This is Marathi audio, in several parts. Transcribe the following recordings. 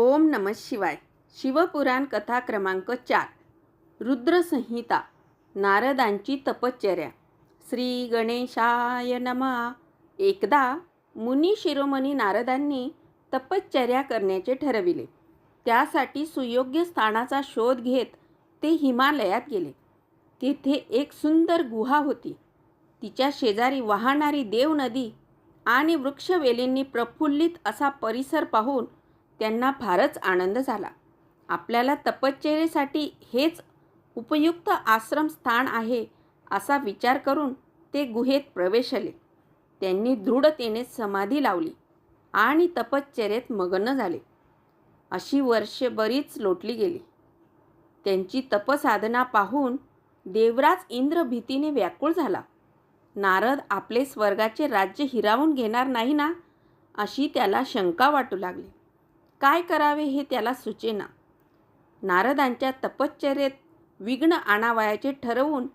ओम नम शिवाय. शिवपुराण कथा क्रमांक चार. रुद्रसंहिता. नारदांची तपश्चर्या. श्री गणेशाय नमा. एकदा मुनी शिरोमणी नारदांनी तपश्चर्या करण्याचे ठरविले. त्यासाठी सुयोग्य स्थानाचा शोध घेत ते हिमालयात गेले. तेथे एक सुंदर गुहा होती. तिच्या शेजारी वाहणारी देव नदी आणि वृक्षवेलींनी प्रफुल्लित असा परिसर पाहून त्यांना फारच आनंद झाला. आपल्याला तपश्चर्येसाठी हेच उपयुक्त आश्रमस्थान आहे असा विचार करून ते गुहेत प्रवेशले. त्यांनी दृढतेने समाधी लावली आणि तपश्चर्येत मग्न झाले. अशी वर्षे बरीच लोटली गेली. त्यांची तपसाधना पाहून देवराज इंद्र भीतीने व्याकुळ झाला. नारद आपले स्वर्गाचे राज्य हिरावून घेणार नाही ना अशी त्याला शंका वाटू लागली. काय करावे हे त्याला सुचेना. नारदांच्या तपश्चर्येत विघ्न आणावयाचे ठरवून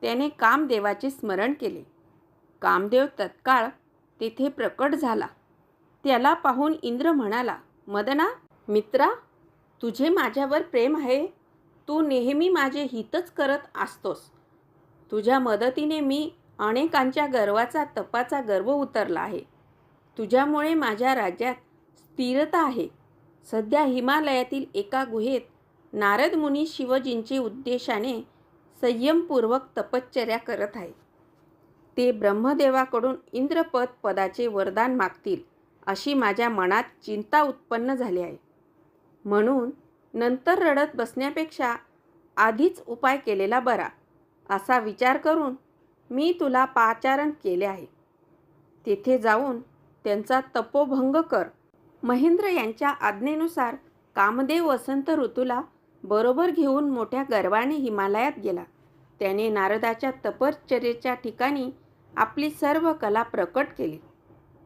त्याने कामदेवाचे स्मरण केले. कामदेव तत्काळ तेथे प्रकट झाला. त्याला पाहून इंद्र म्हणाला मदना मित्रा तुझे माझ्यावर प्रेम आहे. तू नेहमी माझे हितच करत असतोस. तुझ्या मदतीने मी अनेकांच्या गर्वाचा तपाचा गर्व उतरला आहे. तुझ्यामुळे माझ्या राज्यात स्थिरता आहे. सध्या हिमालयातील एका गुहेत नारद मुनी शिवजींचे उद्देशाने संयमपूर्वक तपश्चर्या करत आहे ते ब्रह्मदेवाकडून इंद्रपद पदाचे वरदान मागतील अशी माझ्या मनात चिंता उत्पन्न झाली आहे. म्हणून नंतर रडत बसण्यापेक्षा आधीच उपाय केलेला बरा असा विचार करून मी तुला पाचारण केले आहे. तेथे जाऊन त्यांचा तपोभंग कर. महेंद्र यांच्या आज्ञेनुसार कामदेव वसंत ऋतूला बरोबर घेऊन मोठ्या गर्वाने हिमालयात गेला. त्याने नारदाच्या तपश्चर्येच्या ठिकाणी आपली सर्व कला प्रकट केली.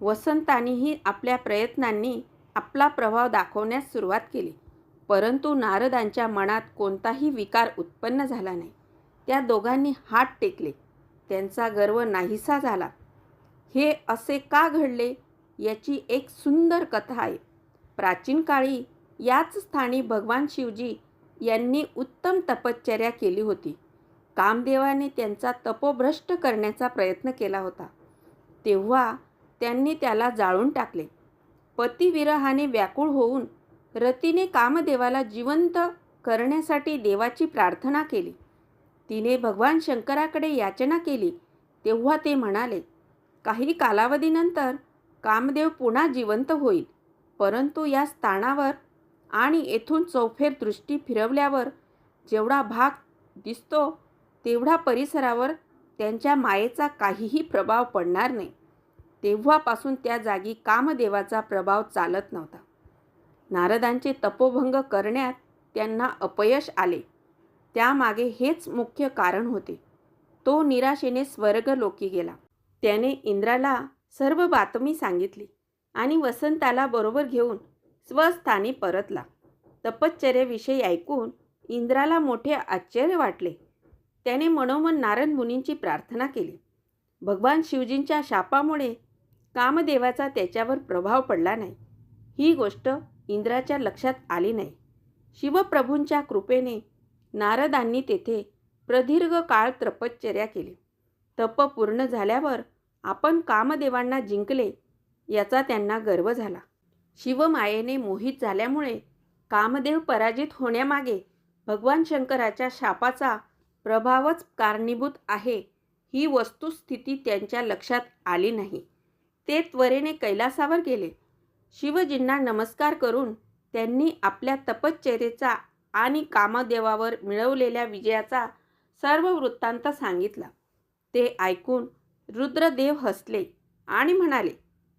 वसंतानीही आपल्या प्रयत्नांनी आपला प्रभाव दाखवण्यास सुरुवात केली. परंतु नारदांच्या मनात कोणताही विकार उत्पन्न झाला नाही. त्या दोघांनी हात टेकले. त्यांचा गर्व नाहीसा झाला. हे असे का घडले? याची एक सुंदर कथा आहे. प्राचीन काळी याच स्थानी भगवान शिवजी यांनी उत्तम तपश्चर्या केली होती. कामदेवाने त्यांचा तपोभ्रष्ट करण्याचा प्रयत्न केला होता. तेव्हा त्यांनी त्याला जाळून टाकले. पतिविरहाने व्याकुळ होऊन रतीने कामदेवाला जिवंत करण्यासाठी देवाची प्रार्थना केली. तिने भगवान शंकराकडे याचना केली तेव्हा ते म्हणाले काही कालावधीनंतर कामदेव पुन्हा जिवंत होईल. परंतु या स्थानावर आणि येथून चौफेर दृष्टी फिरवल्यावर जेवढा भाग दिसतो तेवढा परिसरावर त्यांच्या मायेचा काहीही प्रभाव पडणार नाही. तेव्हापासून त्या जागी कामदेवाचा प्रभाव चालत नव्हता. नारदांचे तपोभंग करण्यात त्यांना अपयश आले. त्यामागे हेच मुख्य कारण होते. तो निराशेने स्वर्गलोकी गेला. त्याने इंद्राला सर्व बातमी सांगितली आणि वसंताला बरोबर घेऊन स्वस्थानी परतला. तपश्चर्याविषयी ऐकून इंद्राला मोठे आश्चर्य वाटले. त्याने मनोमन नारद मुनींची प्रार्थना केली. भगवान शिवजींच्या शापामुळे कामदेवाचा त्याच्यावर प्रभाव पडला नाही. ही गोष्ट इंद्राच्या लक्षात आली नाही. शिवप्रभूंच्या कृपेने नारदांनी तेथे प्रदीर्घ काळ तपश्चर्या केली. तप पूर्ण झाल्यावर आपण कामदेवांना जिंकले याचा त्यांना गर्व झाला. शिवमायेने मोहित झाल्यामुळे कामदेव पराजित होण्यामागे भगवान शंकराच्या शापाचा प्रभावच कारणीभूत आहे ही वस्तुस्थिती त्यांच्या लक्षात आली नाही. ते त्वरेने कैलासावर गेले. शिवजींना नमस्कार करून त्यांनी आपल्या तपश्चर्येचा आणि कामदेवावर मिळवलेल्या विजयाचा सर्व वृत्तांत सांगितला. ते ऐकून रुद्रदेव हसले आणि म्हणाले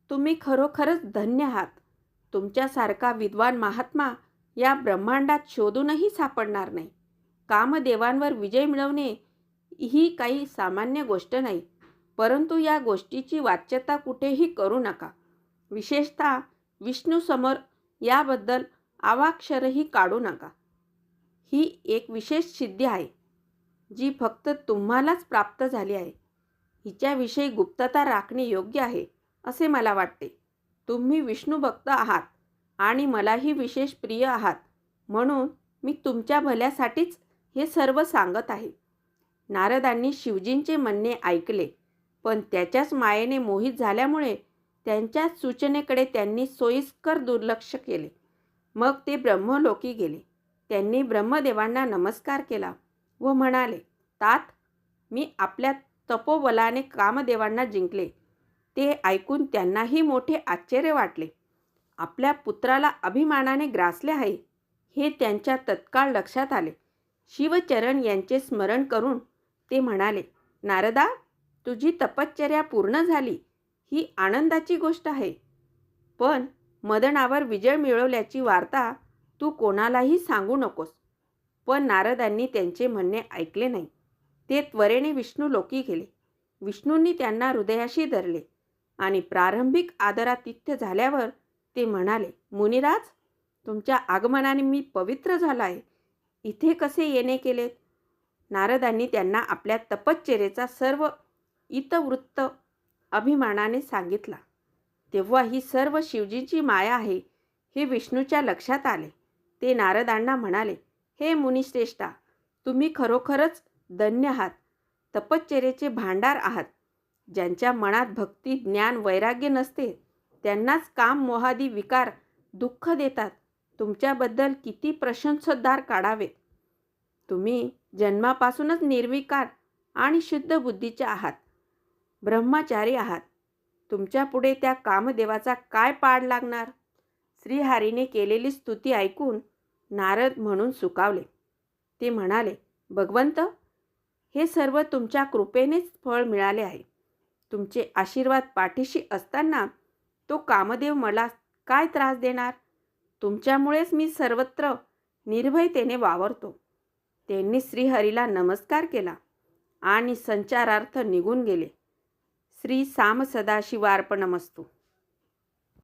तुम्ही खरोखरच धन्य आहात. तुमच्यासारखा विद्वान महात्मा या ब्रह्मांडात शोधूनही सापडणार नाही. कामदेवांवर विजय मिळवणे ही काही सामान्य गोष्ट नाही परंतु या गोष्टीची वाच्यता कुठेही करू नका. विशेषतः विष्णूसमोर याबद्दल आवाक्षरही काढू नका. ही एक विशेष सिद्धी आहे जी फक्त तुम्हालाच प्राप्त झाली आहे. हिच्याविषयी गुप्तता राखणे योग्य आहे असे मला वाटते. तुम्ही विष्णू भक्त आहात आणि मलाही विशेष प्रिय आहात म्हणून मी तुमच्या भल्यासाठीच हे सर्व सांगत आहे. नारदांनी शिवजींचे म्हणणे ऐकले पण त्याच्याच मायेने मोहित झाल्यामुळे त्यांच्याच सूचनेकडे त्यांनी सोयीस्कर दुर्लक्ष केले. मग ते ब्रह्मलोकी गेले. त्यांनी ब्रह्मदेवांना नमस्कार केला व म्हणाले तात मी आपल्या तपोबलाने कामदेवांना जिंकले. ते ऐकून त्यांनाही मोठे आश्चर्य वाटले. आपल्या पुत्राला अभिमानाने ग्रासले आहे. हे त्यांच्या तत्काळ लक्षात आले. शिवचरण यांचे स्मरण करून ते म्हणाले नारदा तुझी तपश्चर्या पूर्ण झाली. ही आनंदाची गोष्ट आहे. पण मदनावर विजय मिळवल्याची वार्ता तू कोणालाही सांगू नकोस. पण नारदांनी त्यांचे म्हणणे ऐकले नाही. ते त्वरेने विष्णू लोकी गेले. विष्णूंनी त्यांना हृदयाशी धरले आणि प्रारंभिक आदरातिथ्य झाल्यावर ते म्हणाले मुनिराज तुमच्या आगमनाने मी पवित्र झाला आहे. इथे कसे येणे केलेत? नारदांनी त्यांना आपल्या तपश्चर्येचा सर्व इतवृत्त अभिमानाने सांगितला. तेव्हा ही सर्व शिवजींची माया आहे हे विष्णूच्या लक्षात आले. ते नारदांना म्हणाले हे मुनिश्रेष्ठा तुम्ही खरोखरच धन्य आहात. तपश्चर्याचे भांडार आहात. ज्यांच्या मनात भक्ती ज्ञान वैराग्य नसते त्यांनाच काम मोहादी विकार दुःख देतात. तुमच्याबद्दल किती प्रशंसोद्धार काढावेत. तुम्ही जन्मापासूनच निर्विकार आणि शुद्ध बुद्धीचे आहात. ब्रह्मचारी आहात. तुमच्यापुढे त्या कामदेवाचा काय पाड लागणार? श्रीहारीने केलेली स्तुती ऐकून नारद म्हणून सुकावले. ते म्हणाले भगवंत हे सर्व तुमच्या कृपेनेच फळ मिळाले आहे. तुमचे आशीर्वाद पाठीशी असताना तो कामदेव मला काय त्रास देणार? तुमच्यामुळेच मी सर्वत्र निर्भयतेने वावरतो. त्यांनी श्रीहरीला नमस्कार केला आणि संचारार्थ निघून गेले. श्री साम सदाशिवार्पणमस्तू.